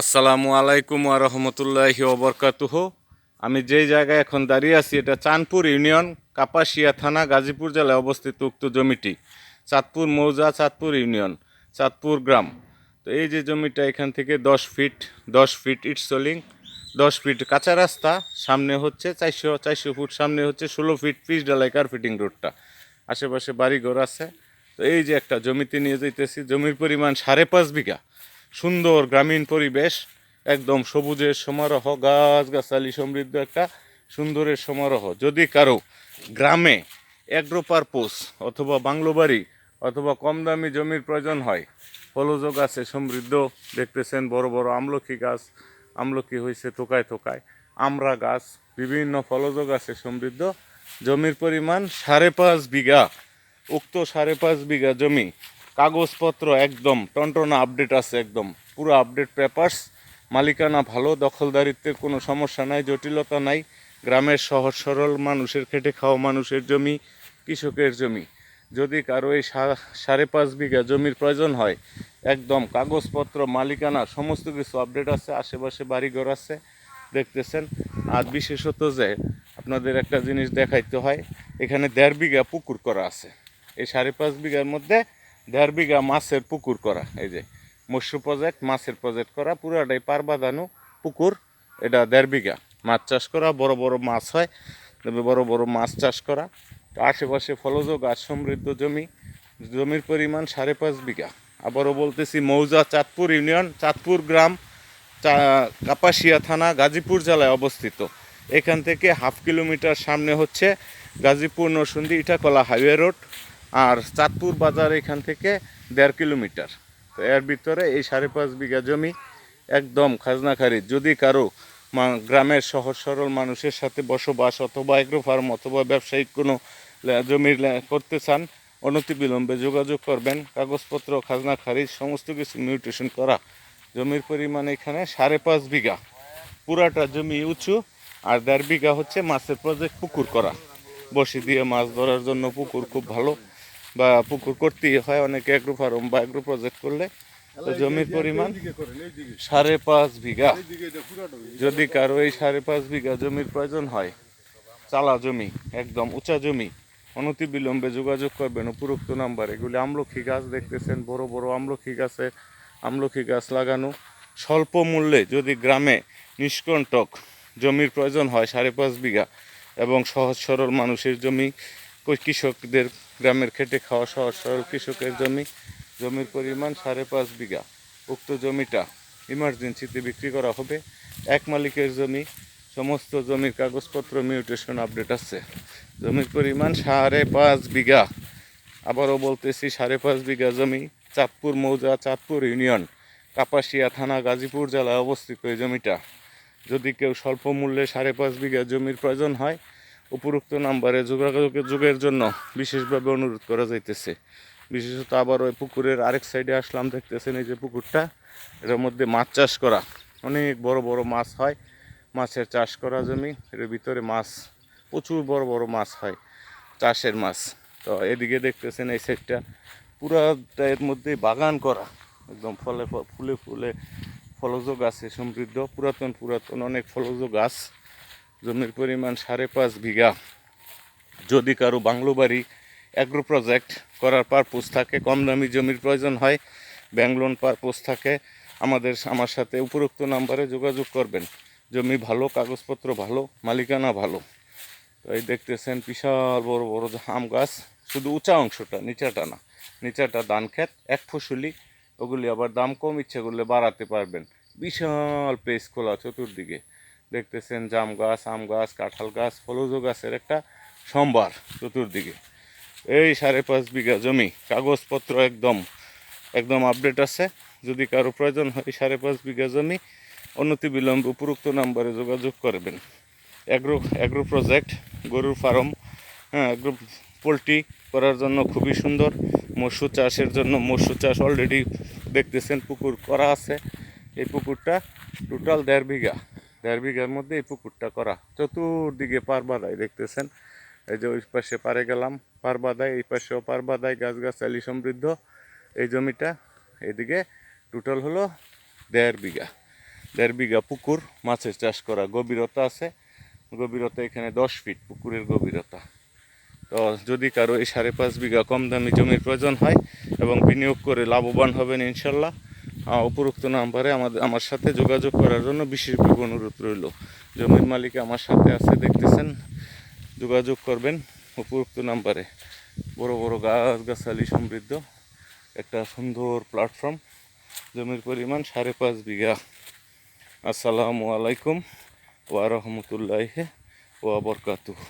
আসসালামু আলাইকুম রহমতুল্লাহি ওবরকাতুহ আমি যেই জায়গায় এখন দাঁড়িয়ে আছি, এটা চাঁদপুর ইউনিয়ন, কাপাসিয়া থানা, গাজীপুর জেলায় অবস্থিত উক্ত জমিটি। চাঁদপুর মৌজা চাঁদপুর ইউনিয়ন, চাঁদপুর গ্রাম। তো এই যে জমিটা এখান থেকে দশ ফিট দশ ফিট ইট সোলিং, দশ ফিট কাঁচা রাস্তা, সামনে হচ্ছে চারশো চারশো ফুট সামনে হচ্ছে ষোলো ফিট পিচ ডালাই কার্পেটিং রোডটা আশেপাশে বাড়িঘর আছে। তো এই যে একটা জমিতে নিয়ে যাইতেছি, জমির পরিমাণ সাড়ে পাঁচ বিঘা। সুন্দর গ্রামীণ পরিবেশ, একদম সবুজের সমারোহ, গাছগাছালি সমৃদ্ধ একটা সুন্দরের সমারোহ। যদি কারও গ্রামে অ্যাগ্রো পারপোস অথবা বাংলো বাড়ি অথবা কম দামি জমির প্রয়োজন হয় ফলযোগ আছে সমৃদ্ধ, দেখতেছেন বড় বড় আমলকি গাছ, আমলকি হয়েছে তোকায় তোকায় আমরা গাছ, বিভিন্ন ফলযোগ আছে সমৃদ্ধ, জমির পরিমাণ সাড়ে পাঁচ বিঘা, উক্ত সাড়ে পাঁচ বিঘা জমি কাগজপত্র একদম, টনটনা আপডেট আছে একদম। পুরো আপডেট পেপারস মালিকানা ভালো দখলদারিত্বের কোনো সমস্যা নাই, জটিলতা নাই। গ্রামের সহজ সরল মানুষের খেটে খাওয়া মানুষের জমি, কৃষকের জমি। যদি কারও এই সাড়ে পাঁচ বিঘা জমির প্রয়োজন হয়, একদম কাগজপত্র, মালিকানা, সমস্ত কিছু আপডেট আছে, আশেপাশে বাড়িঘর আছে, দেখতেছেন। আর বিশেষত যে আপনাদের একটা জিনিস দেখাইতে হয়, এখানে দেড় বিঘা পুকুর করা আছে। এই সাড়ে পাঁচ বিঘার মধ্যে দেড় বিঘা মাছের পুকুর করা, এই যে মৎস্য প্রজেক্ট মাছের প্রজেক্ট করা, পুরাটাই পার বাঁধানো পুকুর, এটা দেড় বিঘা। মাছ চাষ করা, বড় বড় মাছ হয়, তবে বড় বড় মাছ চাষ করা। আশেপাশে ফলজ গাছ সমৃদ্ধ জমি, জমির পরিমাণ সাড়ে পাঁচ বিঘা। আবারও বলতেছি, মৌজা চাঁদপুর ইউনিয়ন, চাঁদপুর গ্রাম কাপাসিয়া থানা, গাজীপুর জেলায় অবস্থিত। এখান থেকে হাফ কিলোমিটার সামনে হচ্ছে গাজীপুর নরসুন্দি ইটাকলা হাইওয়ে রোড। আর চাঁদপুর বাজার এখান থেকে দেড় কিলোমিটার। তো এর ভিতরে এই সাড়ে পাঁচ বিঘা জমি একদম খাজনা খারিজ। যদি কারও গ্রামের সহজ সরল মানুষের সাথে বসবাস অথবা এগ্রো ফার্ম অথবা ব্যবসায়িক কোনো জমির করতে চান অনতি অনতিবিলম্বে যোগাযোগ করবেন। কাগজপত্র, খাজনা খারিজ, সমস্ত কিছু মিউটেশন করা জমির পরিমাণ এখানে সাড়ে পাঁচ বিঘা। পুরাটা জমি উঁচু আর দেড় বিঘা হচ্ছে মাছের প্রজেক্ট পুকুর করা। বসি দিয়ে মাছ ধরার জন্য পুকুর খুব ভালো। বা পুকুর করতেই হয় অনেকে অ্যাগ্রো ফার্ম বা অ্যাগ্রো প্রজেক্ট করলে জমির পরিমাণ সাড়ে পাঁচ বিঘা। যদি কারও এই সাড়ে পাঁচ বিঘা জমির প্রয়োজন হয় চালা জমি একদম উঁচা জমি অনতিবিলম্বে যোগাযোগ করবেন উপরোক্ত নাম্বার এগুলি আমলকি গাছ দেখতেছেন বড় বড় আমলকি গাছে আমলকি গাছ লাগানো। স্বল্প মূল্যে যদি গ্রামে নিষ্কণ্টক জমির প্রয়োজন হয় সাড়ে পাঁচ বিঘা এবং সহজ সরল মানুষের জমি কৃষকদের গ্রামের খেটে খাওয়া সহজ সরল কৃষকের জমি, জমির পরিমাণ সাড়ে পাঁচ বিঘা। উক্ত জমিটা ইমার্জেন্সিতে বিক্রি করা হবে। এক মালিকের জমি, সমস্ত জমির কাগজপত্র মিউটেশন আপডেট আছে। জমির পরিমাণ সাড়ে পাঁচ বিঘা। আবারও বলতেছি, সাড়ে পাঁচ বিঘা জমি, চাঁদপুর মৌজা, চাঁদপুর ইউনিয়ন, কাপাসিয়া থানা, গাজীপুর জেলায় অবস্থিত এই জমিটা। যদি কেউ স্বল্প মূল্যে সাড়ে পাঁচ বিঘা জমির প্রয়োজন হয় উপরোক্ত নাম্বারে যোগাযোগের যুগের জন্য বিশেষভাবে অনুরোধ করা যাইতেছে। বিশেষত আবার ওই পুকুরের আরেক সাইডে আসলাম, দেখতেছেন এই যে পুকুরটা, এটার মধ্যে মাছ চাষ করা। অনেক বড় বড় মাছ হয়, মাছের চাষ করা জমি, এর ভিতরে মাছ, প্রচুর বড় বড় মাছ হয়, চাষের মাছ। তো এদিকে দেখতেছেন এই সাইডটা পুরাটা এর মধ্যে বাগান করা, একদম ফলে ফুলে ফুলে ফলজ গাছে সমৃদ্ধ, পুরাতন পুরাতন অনেক ফলজ গাছ। জমির পরিমাণ সাড়ে পাঁচ বিঘা। যদি কারও বাংলো বাড়ি অ্যাগ্রো প্রজেক্ট করার পারপোজ থাকে, কম দামি জমির প্রয়োজন হয় ব্যাংক লোন পারপোজ থাকে, আমাদের, আমার সাথে উপরোক্ত নাম্বারে যোগাযোগ করবেন। জমি ভালো, কাগজপত্র ভালো, মালিকানা ভালো। তো এই দেখতেছেন বিশাল বড় বড় আম গাছ। শুধু উঁচা অংশটা, নিচাটা না। নিচাটা ধান ক্ষেত, এক ফসলি। ওগুলি আবার দাম কম, ইচ্ছে করলে বাড়াতে পারবেন। বিশাল পেস খোলা, চতুর্দিকে। দেখতেছেন জাম গাছ, আম গাছ, কাঁঠাল গাছ, ফলজ গাছের একটা সম্ভার চতুর্দিকে। এই সাড়ে পাঁচ বিঘা জমি, কাগজপত্র একদম একদম আপডেট আছে। যদি কারও প্রয়োজন হয় সাড়ে পাঁচ বিঘা জমি, অনতিবিলম্বে উপরোক্ত নাম্বারে যোগাযোগ করবেন। অ্যাগ্রো অ্যাগ্রো প্রজেক্ট, গরুর ফার্ম হ্যাঁ অ্যাগ্রো পোলট্রি করার জন্য খুবই সুন্দর। মৎস্য চাষের জন্য, মৎস্য চাষ অলরেডি দেখতেছেন, পুকুর করা আছে। এই পুকুরটা টোটাল দেড় বিঘা। দেড় বিঘার মধ্যে এই পুকুরটা করা। চতুর্দিকে পার বাদায় দেখতেছেন। এই যে ওই পাশে পারে গেলাম, পার বাদায় এই পাশেও পার বাদায় গাছগাছালি সমৃদ্ধ। এই জমিটা এদিকে টোটাল হলো দেড় বিঘা। দেড় বিঘা পুকুর, মাছের চাষ করা গভীরতা আছে। গভীরতা এখানে দশ ফিট পুকুরের গভীরতা। তো যদি কারও এই সাড়ে পাঁচ বিঘা কম দামি জমির প্রয়োজন হয় এবং বিনিয়োগ করে লাভবান হবেন ইনশাল্লাহ উপরোক্ত নাম্বারে আমাদের আমার সাথে যোগাযোগ করার জন্য বিশেষভাবে অনুরোধ রইল। জমির মালিক আমার সাথে আছে, দেখতেছেন? যোগাযোগ করবেন উপরোক্ত নাম্বারে। বড় বড় গাছ গাছালি সমৃদ্ধ। একটা সুন্দর প্ল্যাটফর্ম জমির পরিমাণ সাড়ে পাঁচ বিঘা। আসসালামু আলাইকুম ওয়া রাহমাতুল্লাহি ওয়া বারাকাতুহু।